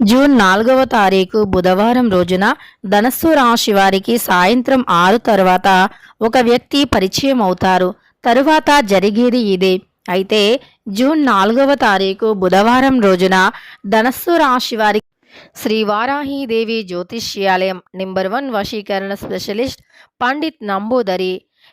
June నాలుగవ తారీఖు బుధవారం రోజున ధనస్సు రాశి వారికి సాయంత్రం ఆరు తర్వాత ఒక వ్యక్తి పరిచయం అవుతారు. తరువాత జరిగేది ఇదే. అయితే జూన్ నాలుగవ తారీఖు బుధవారం రోజున ధనస్సు రాశి వారికి శ్రీ వారాహీదేవి జ్యోతిష్యాలయం నెంబర్ వన్ వశీకరణ స్పెషలిస్ట్ పండిత్ నంబూదరి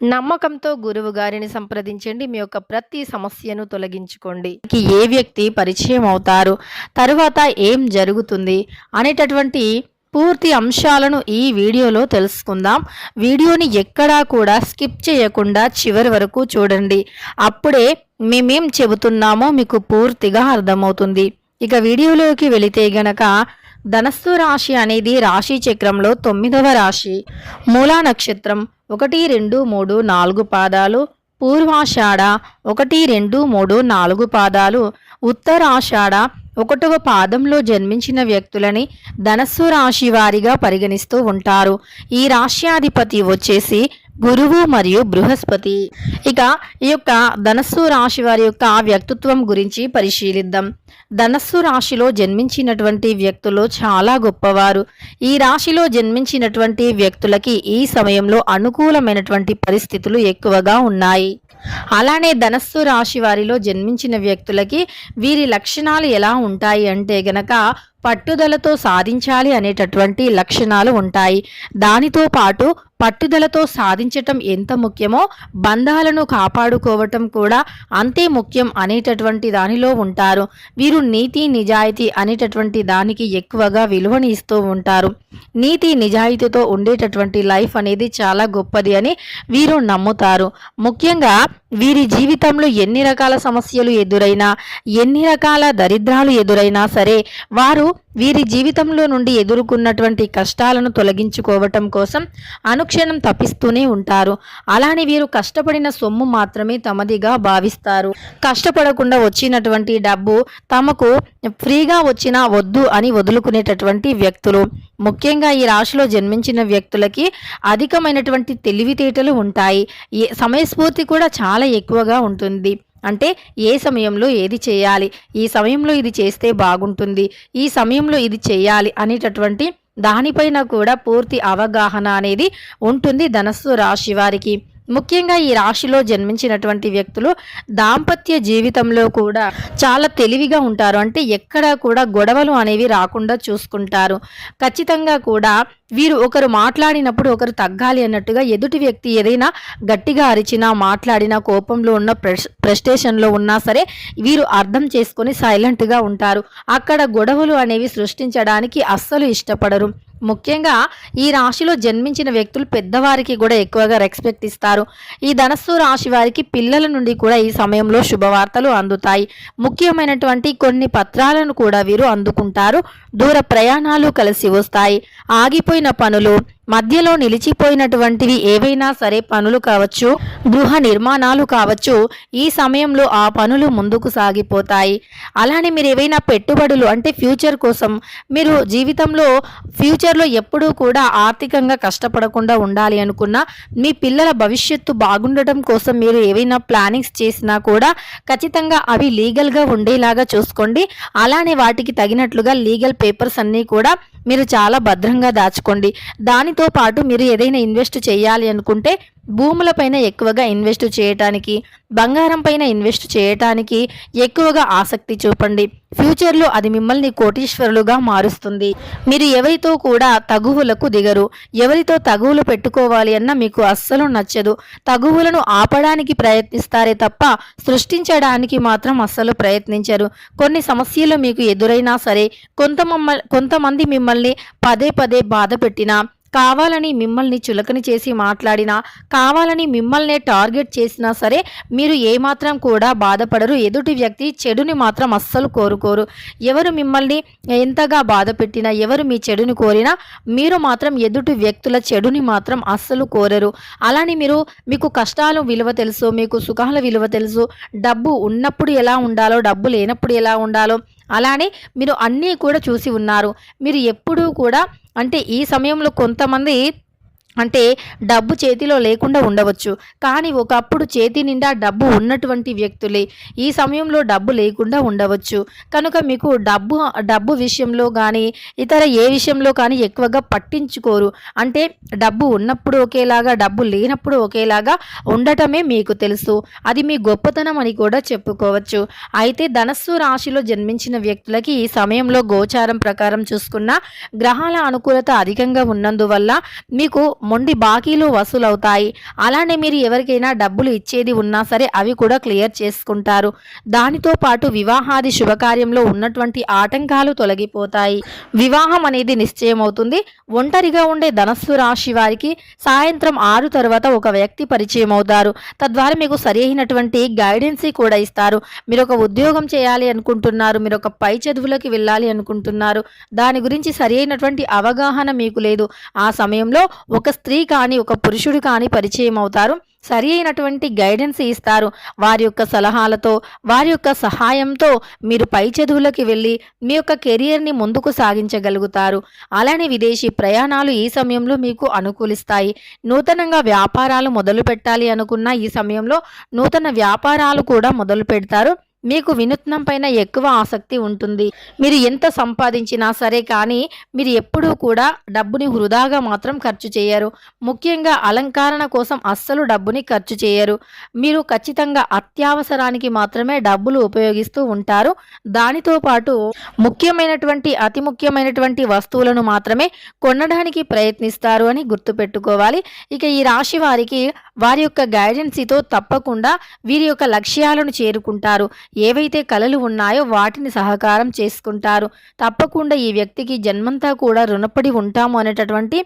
నమ్మకంతో గురువు గారిని సంప్రదించండి. మీ యొక్క ప్రతి సమస్యను తొలగించుకోండి. ఏ వ్యక్తి పరిచయం అవుతారు? తరువాత ఏం జరుగుతుంది? అనేటటువంటి పూర్తి అంశాలను ఈ వీడియోలో తెలుసుకుందాం. వీడియోని ఎక్కడా కూడా స్కిప్ చేయకుండా చివరి వరకు చూడండి. అప్పుడే మేమేం చెబుతున్నామో మీకు పూర్తిగా అర్థమవుతుంది. ఇక వీడియోలోకి వెళితే గనక ధనస్సు రాశి అనేది రాశి చక్రంలో తొమ్మిదవ రాశి. మూలా నక్షత్రం ఒకటి రెండు మూడు నాలుగు పాదాలు. పూర్వాషాఢ ఒకటి రెండు మూడు నాలుగు పాదాలు. ఉత్తరాషాఢ ఒకటవ పాదంలో జన్మించిన వ్యక్తులని ధనస్సు రాశి వారిగా పరిగణిస్తూ ఉంటారు. ఈ రాశ్యాధిపతి వచ్చేసి గురువు మరియు బృహస్పతి. ఇక ఈ యొక్క ధనస్సు రాశి వారి యొక్క వ్యక్తిత్వం గురించి పరిశీలిద్దాం. ధనస్సు రాశిలో జన్మించినటువంటి వ్యక్తులు చాలా గొప్పవారు. ఈ రాశిలో జన్మించినటువంటి వ్యక్తులకి ఈ సమయంలో అనుకూలమైనటువంటి పరిస్థితులు ఎక్కువగా ఉన్నాయి. అలానే ధనస్సు రాశి వారిలో జన్మించిన వ్యక్తులకి వీరి లక్షణాలు ఎలా ఉంటాయి అంటే గనక పట్టుదలతో సాధించాలి అనేటటువంటి లక్షణాలు ఉంటాయి. దానితో పాటు పట్టుదలతో సాధించటం ఎంత ముఖ్యమో బంధాలను కాపాడుకోవటం కూడా అంతే ముఖ్యం అనేటటువంటి దానిలో ఉంటారు. వీరు నీతి నిజాయితీ అనేటటువంటి దానికి ఎక్కువగా విలువని ఇస్తూ ఉంటారు. నీతి నిజాయితీతో ఉండేటటువంటి లైఫ్ అనేది చాలా గొప్పది అని వీరు నమ్ముతారు. ముఖ్యంగా వీరి జీవితంలో ఎన్ని రకాల సమస్యలు ఎదురైనా ఎన్ని రకాల దరిద్రాలు ఎదురైనా సరే వారు వీరి జీవితంలో నుండి ఎదుర్కొన్నటువంటి కష్టాలను తొలగించుకోవటం కోసం అనుక్షణం తప్పిస్తూనే ఉంటారు. అలానే వీరు కష్టపడిన సొమ్ము మాత్రమే తమదిగా భావిస్తారు. కష్టపడకుండా వచ్చినటువంటి డబ్బు తమకు ఫ్రీగా వచ్చినా వద్దు అని వదులుకునేటటువంటి వ్యక్తులు. ముఖ్యంగా ఈ రాశిలో జన్మించిన వ్యక్తులకి అధికమైనటువంటి తెలివితేటలు ఉంటాయి. సమయస్ఫూర్తి కూడా చాలా ఎక్కువగా ఉంటుంది. అంటే ఏ సమయంలో ఏది చేయాలి? ఈ సమయంలో ఇది చేస్తే బాగుంటుంది. ఈ సమయంలో ఇది చేయాలి అనేటటువంటి దానిపైన కూడా పూర్తి అవగాహన అనేది ఉంటుంది ధనస్సు రాశి వారికి. ముఖ్యంగా ఈ రాశిలో జన్మించినటువంటి వ్యక్తులు దాంపత్య జీవితంలో కూడా చాలా తెలివిగా ఉంటారు. అంటే ఎక్కడా కూడా గొడవలు అనేవి రాకుండా చూసుకుంటారు. ఖచ్చితంగా కూడా వీరు ఒకరు మాట్లాడినప్పుడు ఒకరు తగ్గాలి అన్నట్టుగా ఎదుటి వ్యక్తి ఏదైనా గట్టిగా అరిచినా మాట్లాడినా కోపంలో ఉన్న ప్రెస్ ప్రెస్టేషన్లో ఉన్నా సరే వీరు అర్థం చేసుకొని సైలెంట్గా ఉంటారు. అక్కడ గొడవలు అనేవి సృష్టించడానికి అస్సలు ఇష్టపడరు. ముఖ్యంగా ఈ రాశిలో జన్మించిన వ్యక్తులు పెద్దవారికి కూడా ఎక్కువగా రెస్పెక్ట్ ఇస్తారు. ఈ ధనస్సు రాశి వారికి పిల్లల నుండి కూడా ఈ సమయంలో శుభవార్తలు అందుతాయి. ముఖ్యమైనటువంటి కొన్ని పత్రాలను కూడా వీరు అందుకుంటారు. దూర ప్రయాణాలు కలిసి వస్తాయి. ఆగిపోయిన పనులు మధ్యలో నిలిచిపోయినటువంటివి ఏవైనా సరే పనులు కావచ్చు గృహ నిర్మాణాలు కావచ్చు ఈ సమయంలో ఆ పనులు ముందుకు సాగిపోతాయి. అలానే మీరు ఏవైనా పెట్టుబడులు అంటే ఫ్యూచర్ కోసం మీరు జీవితంలో ఫ్యూచర్లో ఎప్పుడూ కూడా ఆర్థికంగా కష్టపడకుండా ఉండాలి అనుకున్నా మీ పిల్లల భవిష్యత్తు బాగుండటం కోసం మీరు ఏవైనా ప్లానింగ్స్ చేసినా కూడా ఖచ్చితంగా అవి లీగల్గా ఉండేలాగా చూసుకోండి. అలానే వాటికి తగినట్లుగా లీగల్ పేపర్స్ అన్నీ కూడా మీరు చాలా భద్రంగా దాచుకోండి. దానితో పాటు మీరు ఏదైనా ఇన్వెస్ట్ చేయాలి అనుకుంటే భూములపైన ఎక్కువగా ఇన్వెస్ట్ చేయటానికి బంగారం పైన ఇన్వెస్ట్ చేయటానికి ఎక్కువగా ఆసక్తి చూపండి. ఫ్యూచర్లో అది మిమ్మల్ని కోటీశ్వరులుగా మారుస్తుంది. మీరు ఎవరితో కూడా తగువులకు దిగరు. ఎవరితో తగువులు పెట్టుకోవాలి అన్న మీకు అస్సలు నచ్చదు. తగువులను ఆపడానికి ప్రయత్నిస్తారే తప్ప సృష్టించడానికి మాత్రం అస్సలు ప్రయత్నించరు. కొన్ని సమస్యలు మీకు ఎదురైనా సరే కొంత కొంతమంది మిమ్మల్ని పదే పదే బాధ పెట్టినా కావాలని మిమ్మల్ని చులకని చేసి మాట్లాడినా కావాలని మిమ్మల్ని టార్గెట్ చేసినా సరే మీరు ఏమాత్రం కూడా బాధపడరు. ఎదుటి వ్యక్తి చెడుని మాత్రం అస్సలు కోరుకోరు. ఎవరు మిమ్మల్ని ఎంతగా బాధ పెట్టినా ఎవరు మీ చెడుని కోరినా మీరు మాత్రం ఎదుటి వ్యక్తుల చెడుని మాత్రం అస్సలు కోరరు. అలానే మీరు మీకు కష్టాలు విలువ తెలుసు మీకు సుఖాల విలువ తెలుసు. డబ్బు ఉన్నప్పుడు ఎలా ఉండాలో డబ్బు లేనప్పుడు ఎలా ఉండాలో అలానే మీరు అన్నీ కూడా చూసి ఉన్నారు. మీరు ఎప్పుడూ కూడా అంటే ఈ సమయంలో కొంతమంది అంటే డబ్బు చేతిలో లేకుండా ఉండవచ్చు. కానీ ఒకప్పుడు చేతి నిండా డబ్బు ఉన్నటువంటి వ్యక్తులే. ఈ సమయంలో డబ్బు లేకుండా ఉండవచ్చు. కనుక మీకు డబ్బు డబ్బు విషయంలో కానీ ఇతర ఏ విషయంలో కానీ ఎక్కువగా పట్టించుకోరు. అంటే డబ్బు ఉన్నప్పుడు ఒకేలాగా డబ్బు లేనప్పుడు ఒకేలాగా ఉండటమే మీకు తెలుసు. అది మీ గొప్పతనం అని కూడా చెప్పుకోవచ్చు. అయితే ధనస్సు రాశిలో జన్మించిన వ్యక్తులకి ఈ సమయంలో గోచారం ప్రకారం చూసుకున్న గ్రహాల అనుకూలత అధికంగా ఉన్నందువల్ల మీకు మొండి బాకీలు వసూలవుతాయి. అలానే మీరు ఎవరికైనా డబ్బులు ఇచ్చేది ఉన్నా సరే అవి కూడా క్లియర్ చేసుకుంటారు. దానితో పాటు వివాహాది శుభకార్యంలో ఉన్నటువంటి ఆటంకాలు తొలగిపోతాయి. వివాహం అనేది నిశ్చయమవుతుంది. ఒంటరిగా ఉండే ధనస్సు రాశి వారికి సాయంత్రం ఆరు తర్వాత ఒక వ్యక్తి పరిచయం అవుతారు. తద్వారా మీకు సరి అయినటువంటి గైడెన్స్ కూడా ఇస్తారు. మీరు ఒక ఉద్యోగం చేయాలి అనుకుంటున్నారు. మీరు ఒక పై చదువులకి వెళ్ళాలి అనుకుంటున్నారు. దాని గురించి సరి అయినటువంటి అవగాహన మీకు లేదు. ఆ సమయంలో ఒక స్త్రీ కానీ ఒక పురుషుడు కానీ పరిచయం అవుతారు. సరి అయినటువంటి గైడెన్స్ ఇస్తారు. వారి యొక్క సలహాలతో వారి యొక్క సహాయంతో మీరు పై చదువులకి వెళ్ళి మీ యొక్క కెరియర్ని ముందుకు సాగించగలుగుతారు. అలానే విదేశీ ప్రయాణాలు ఈ సమయంలో మీకు అనుకూలిస్తాయి. నూతనంగా వ్యాపారాలు మొదలు పెట్టాలి అనుకున్న ఈ సమయంలో నూతన వ్యాపారాలు కూడా మొదలు పెడతారు మీకు వినూత్నం పైన ఎక్కువ ఆసక్తి ఉంటుంది. మీరు ఎంత సంపాదించినా సరే కానీ మీరు ఎప్పుడూ కూడా డబ్బుని వృధాగా మాత్రం ఖర్చు చేయరు. ముఖ్యంగా అలంకరణ కోసం అస్సలు డబ్బుని ఖర్చు చేయరు. మీరు ఖచ్చితంగా అత్యవసరానికి మాత్రమే డబ్బులు ఉపయోగిస్తూ ఉంటారు. దానితో పాటు ముఖ్యమైనటువంటి అతి ముఖ్యమైనటువంటి వస్తువులను మాత్రమే కొనడానికి ప్రయత్నిస్తారు అని గుర్తుపెట్టుకోవాలి. ఇక ఈ రాశి వారికి వారి యొక్క గైడెన్సీతో తప్పకుండా వీరి యొక్క లక్ష్యాలను చేరుకుంటారు. ఏవైతే కళలు ఉన్నాయో వాటిని సహకారం చేసుకుంటారు. తప్పకుండా ఈ వ్యక్తికి జన్మంతా కూడా రుణపడి ఉంటాము అనేటటువంటి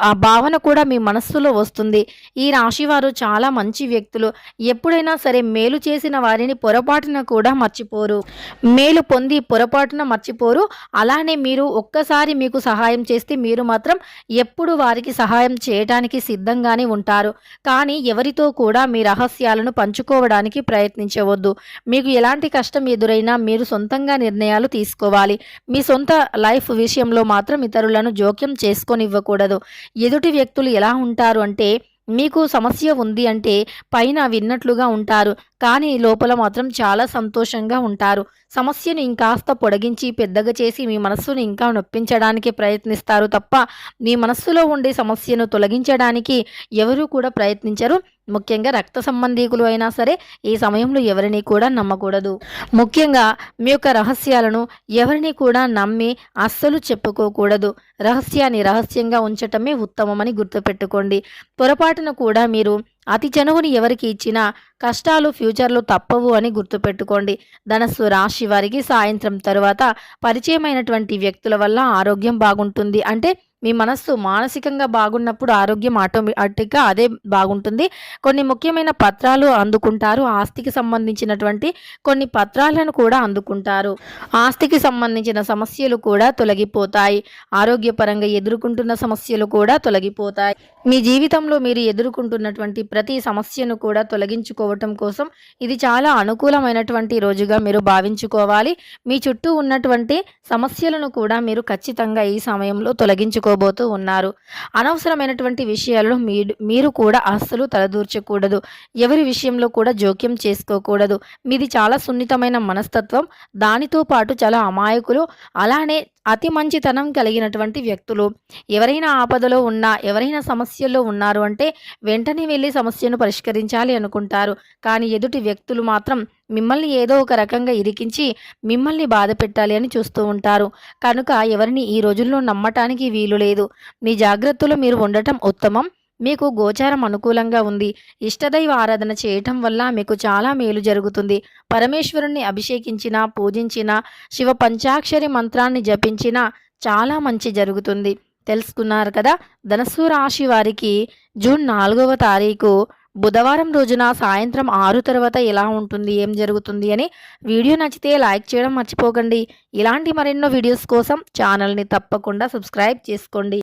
ఆ భావన కూడా మీ మనస్సులో వస్తుంది. ఈ రాశివారు చాలా మంచి వ్యక్తులు. ఎప్పుడైనా సరే మేలు చేసిన వారిని పొరపాటున కూడా మర్చిపోరు. మేలు పొంది పొరపాటున మర్చిపోరు. అలానే మీరు ఒక్కసారి మీకు సహాయం చేస్తే మీరు మాత్రం ఎప్పుడు వారికి సహాయం చేయటానికి సిద్ధంగానే ఉంటారు. కానీ ఎవరితో కూడా మీ రహస్యాలను పంచుకోవడానికి ప్రయత్నించవద్దు. మీకు ఎలాంటి కష్టం ఎదురైనా మీరు సొంతంగా నిర్ణయాలు తీసుకోవాలి. మీ సొంత లైఫ్ విషయంలో మాత్రం ఇతరులను జోక్యం చేసుకొనివ్వకూడదు. ఎదుటి వ్యక్తులు ఎలా ఉంటారు అంటే మీకు సమస్య ఉంది అంటే పైన విన్నట్లుగా ఉంటారు. కానీ లోపల మాత్రం చాలా సంతోషంగా ఉంటారు. సమస్యను ఇంకాస్త పొడిగించి పెద్దగా చేసి మీ మనస్సును ఇంకా నొప్పించడానికి ప్రయత్నిస్తారు తప్ప మీ మనస్సులో ఉండే సమస్యను తొలగించడానికి ఎవరూ కూడా ప్రయత్నించరు. ముఖ్యంగా రక్త సంబంధీకులు అయినా సరే ఈ సమయంలో ఎవరిని కూడా నమ్మకూడదు. ముఖ్యంగా మీ యొక్క రహస్యాలను ఎవరిని కూడా నమ్మి అస్సలు చెప్పుకోకూడదు. రహస్యాన్ని రహస్యంగా ఉంచటమే ఉత్తమమని గుర్తుపెట్టుకోండి. పొరపాటున కూడా మీరు అతి చనువుని ఎవరికి ఇచ్చినా కష్టాలు ఫ్యూచర్లో తప్పవు అని గుర్తుపెట్టుకోండి. ధనస్సు రాశి వారికి సాయంత్రం తరువాత పరిచయమైనటువంటి వ్యక్తుల వల్ల ఆరోగ్యం బాగుంటుంది. అంటే మీ మనస్సు మానసికంగా బాగున్నప్పుడు ఆరోగ్యం ఆటోమేటిక్గా అదే బాగుంటుంది. కొన్ని ముఖ్యమైన పత్రాలు అందుకుంటారు. ఆస్తికి సంబంధించినటువంటి కొన్ని పత్రాలను కూడా అందుకుంటారు. ఆస్తికి సంబంధించిన సమస్యలు కూడా తొలగిపోతాయి. ఆరోగ్యపరంగా ఎదుర్కొంటున్న సమస్యలు కూడా తొలగిపోతాయి. మీ జీవితంలో మీరు ఎదుర్కొంటున్నటువంటి ప్రతి సమస్యను కూడా తొలగించుకోవటం కోసం ఇది చాలా అనుకూలమైనటువంటి రోజుగా మీరు భావించుకోవాలి. మీ చుట్టూ ఉన్నటువంటి సమస్యలను కూడా మీరు ఖచ్చితంగా ఈ సమయంలో తొలగించుకో చేసుకోబోతూ ఉన్నారు. అనవసరమైనటువంటి విషయాల్లో మీరు మీరు కూడా అస్సలు తలదూర్చకూడదు. ఎవరి విషయంలో కూడా జోక్యం చేసుకోకూడదు. మీది చాలా సున్నితమైన మనస్తత్వం. దానితో పాటు చాలా అమాయకులు. అలానే అతి మంచితనం కలిగినటువంటి వ్యక్తులు. ఎవరైనా ఆపదలో ఉన్నా ఎవరైనా సమస్యల్లో ఉన్నారు అంటే వెంటనే వెళ్ళి సమస్యను పరిష్కరించాలి అనుకుంటారు. కానీ ఎదుటి వ్యక్తులు మాత్రం మిమ్మల్ని ఏదో ఒక రకంగా ఇరికించి మిమ్మల్ని బాధ పెట్టాలి అని చూస్తూ ఉంటారు. కనుక ఎవరిని ఈ రోజుల్లో నమ్మటానికి వీలు లేదు. మీ జాగ్రత్తలో మీరు ఉండటం ఉత్తమం. మీకు గోచారం అనుకూలంగా ఉంది. ఇష్టదైవ ఆరాధన చేయటం వల్ల మీకు చాలా మేలు జరుగుతుంది. పరమేశ్వరుణ్ణి అభిషేకించిన పూజించిన శివ పంచాక్షరి మంత్రాన్ని జపించిన చాలా మంచి జరుగుతుంది. తెలుసుకున్నారు కదా? ధనస్సు రాశి వారికి జూన్ నాలుగవ తారీఖు బుధవారం రోజున సాయంత్రం ఆరు తర్వాత ఎలా ఉంటుంది? ఏం జరుగుతుంది? అని వీడియో నచ్చితే లైక్ చేయడం మర్చిపోకండి. ఇలాంటి మరెన్నో వీడియోస్ కోసం ఛానల్ని తప్పకుండా సబ్స్క్రైబ్ చేసుకోండి.